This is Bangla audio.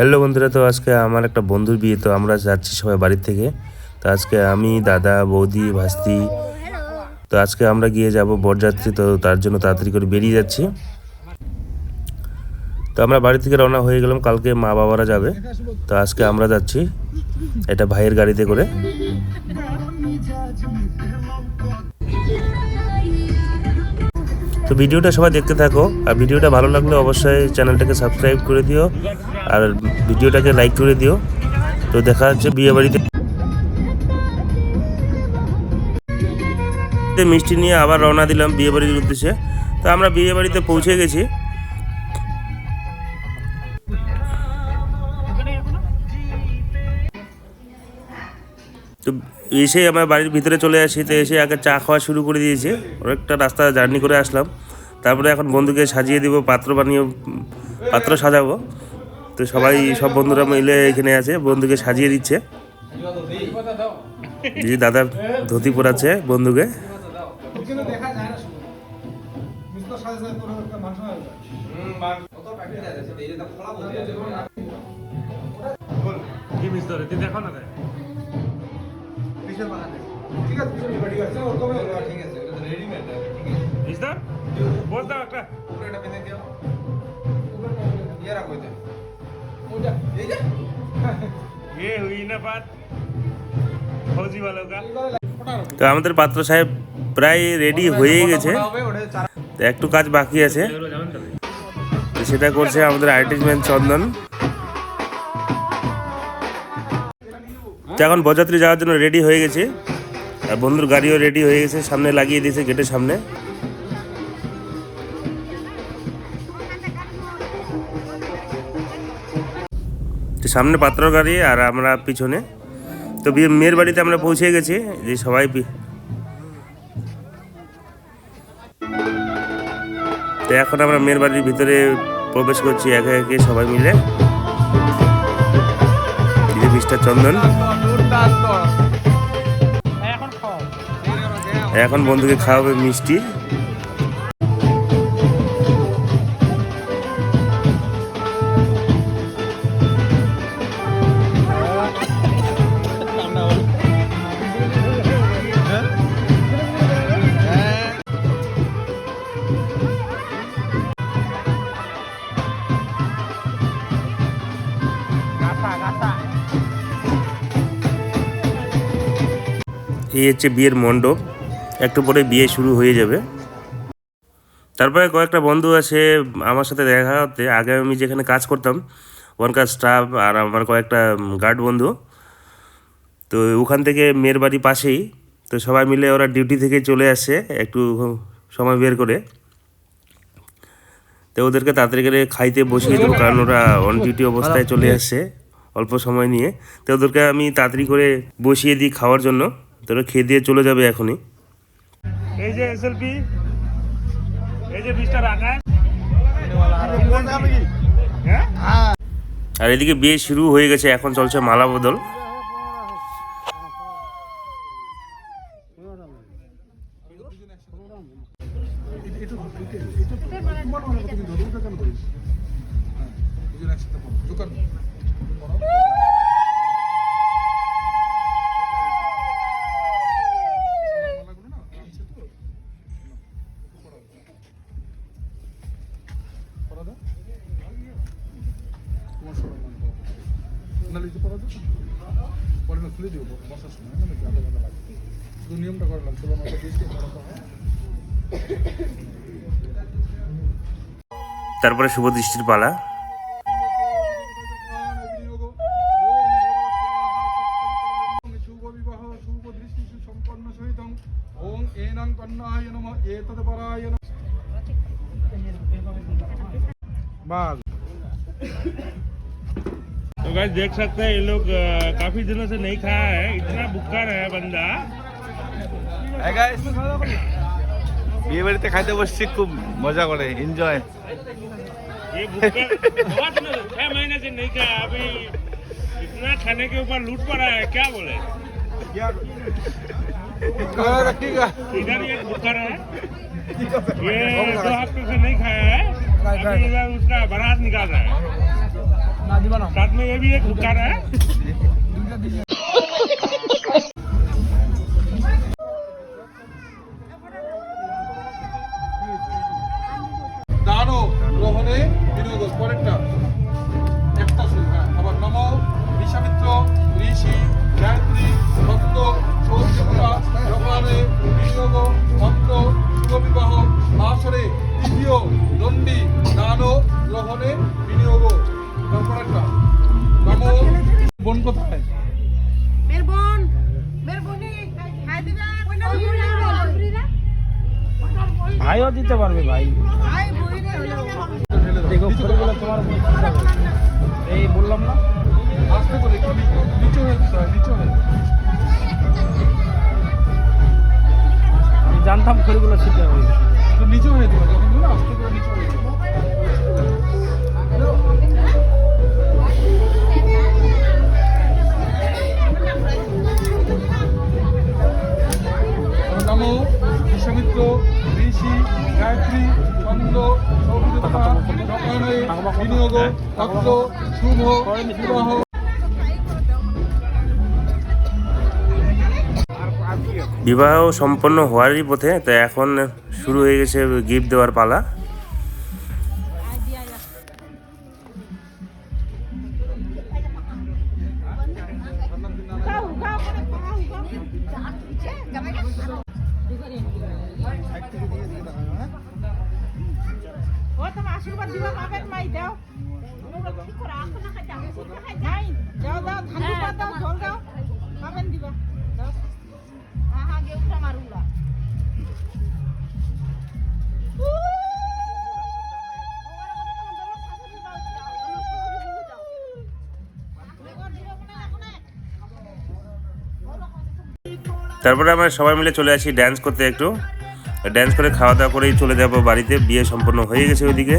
হ্যালো বন্ধুরা, তো আজকে আমার একটা বন্ধুর বিয়ে, তো আমরা যাচ্ছি সবাই বাড়ির থেকে। তো আজকে আমি, দাদা, বৌদি, ভাস্তি, তো আজকে আমরা গিয়ে যাব বরযাত্রী, তো তার জন্য তাড়াতাড়ি করে বেরিয়ে যাচ্ছি। তো আমরা বাড়ি থেকে রওনা হয়ে গেলাম, কালকে মা বাবারা যাবে। তো আজকে আমরা যাচ্ছি এটা ভাইয়ের গাড়িতে করে। তো ভিডিওটা সবাই দেখতে থাকো, আর ভিডিওটা ভালো লাগলে অবশ্যই চ্যানেলটাকে সাবস্ক্রাইব করে দিও। আর ভিডিওটাকে লাইক করে দিও। তো দেখা হচ্ছে বিয়ে বাড়িতে। মিষ্টি নিয়ে আবার রওনা দিলাম বিয়ে বাড়ির উদ্দেশ্যে। তো আমরা বিয়ে বাড়িতে পৌঁছে গেছি। তো এসে আমরা বাড়ির ভিতরে চলে আসি। তো এসে আগে চা খাওয়া শুরু করে দিয়েছে। অনেকটা রাস্তা জার্নি করে আসলাম। তারপরে এখন বন্ধুকে সাজিয়ে দিব, পাত্র বানিয়ে, পাত্র সাজাবো। তো সবাই সব বন্ধুরা মিলে এখানে আছে বন্ধুকে সাজিয়ে দিচ্ছে। দিদি দাদার ধুতি পরাচ্ছে বন্ধুকে। একটা। তো আমাদের পাত্র সাহেব প্রায় রেডি হয়ে গেছে। একটু কাজ বাকি আছে। সেটা করছে আমাদের আর্টিস্ট চন্দন। এখন বজাত্রী যাওয়ার জন্য রেডি হয়ে গেছে। আর বন্ধুর গাড়িও রেডি হয়ে গেছে সামনে লাগিয়ে দিয়েছে গেটের সামনে। সামনে পাত্র গাড়ি আর আমরা পিছনে। তো বিয়ে মেয়ের বাড়িতে আমরা পৌঁছে গেছি, যে সবাই তো এখন আমরা মেয়ের বাড়ির ভিতরে প্রবেশ করছি, একে একে সবাই মিলে। মিস্টার চন্দন। এখন বন্ধুকে খাওয়াবে মিষ্টি। এই হচ্ছে বিয়ের মণ্ডপ। একটু পরে বিয়ে শুরু হয়ে যাবে। তারপরে কয়েকটা বন্ধু আছে আমার সাথে দেখা হতে। আগে আমি যেখানে কাজ করতাম, ওখানকার স্টাফ আর আমার কয়েকটা গার্ড বন্ধু। তো ওখান থেকে মেয়ের বাড়ি পাশেই। তো সবাই মিলে ওরা ডিউটি থেকে চলে আসে একটু সময় বের করে। তো ওদেরকে তাড়াতাড়ি করে খাইতে বসিয়ে দেবো, কারণ ওরা অন ডিউটি অবস্থায় চলে আসছে অল্প সময় নিয়ে। তো ওদেরকে আমি তাড়াতাড়ি করে বসিয়ে দিই খাওয়ার জন্য। তো ওরা খেয়ে দিয়ে চলে যাবে এখনই। এই যে এসএলপি এই যে মিস্টার আকাশ। হ্যাঁ? আর এদিকে বিয়ে শুরু হয়ে গেছে এখন চলছে মালা বদল। খুলে দিব বসার সময় না নাকি আধা ঘণ্টা লাগবে শুধু নিয়মটা করলাম চলো আমরা দিয়েছি তারপরে শুভ দৃষ্টির পালা। শুভ गाइस देख सकते हैं ये लोग अ, काफी दिनों से नहीं खाया है इतना भुक्का है बंदा বিয়ে বাড়িতে খাইতে বসছি খুব মজা করে এনজয় ये भुक्का बहुत दिनों से छह महीने से नहीं खाया अभी इतना खाने के ऊपर लूट पड़ा है क्या बोले इधर ये भुक्का है ये दो हफ्ते से नहीं खाया है अभी ये उसका बारात निकाल रहा है साथ में ये भी एक हुक्का है। বোন কোথায়? মের বোন মের বোনি দিবা ভাইও দিতে পারবে ভাই। দেখো। এই বললাম না? আস্তে করে নিচু হয়ে নিচু হয়ে আমি জানতাম খড়িগুলো ছিটে হবে একটু নিচু হয়ে দিতে যখন দিবে আস্তে করে নিচু হয়। শুভ বিবাহ। বিবাহ সম্পন্ন হওয়ারই পথে তো এখন শুরু হয়ে গেছে গিফট দেওয়ার পালা। ও তোমার আশীর্বাদ দিবা বাপের মাই দাও। উঠা মারুলা তারপরে আমরা সবাই মিলে চলে আসি ড্যান্স করতে একটু। ড্যান্স করে খাওয়া দাওয়া করেই চলে যাব বাড়িতে বিয়ে সম্পন্ন হয়ে গেছে ওইদিকে।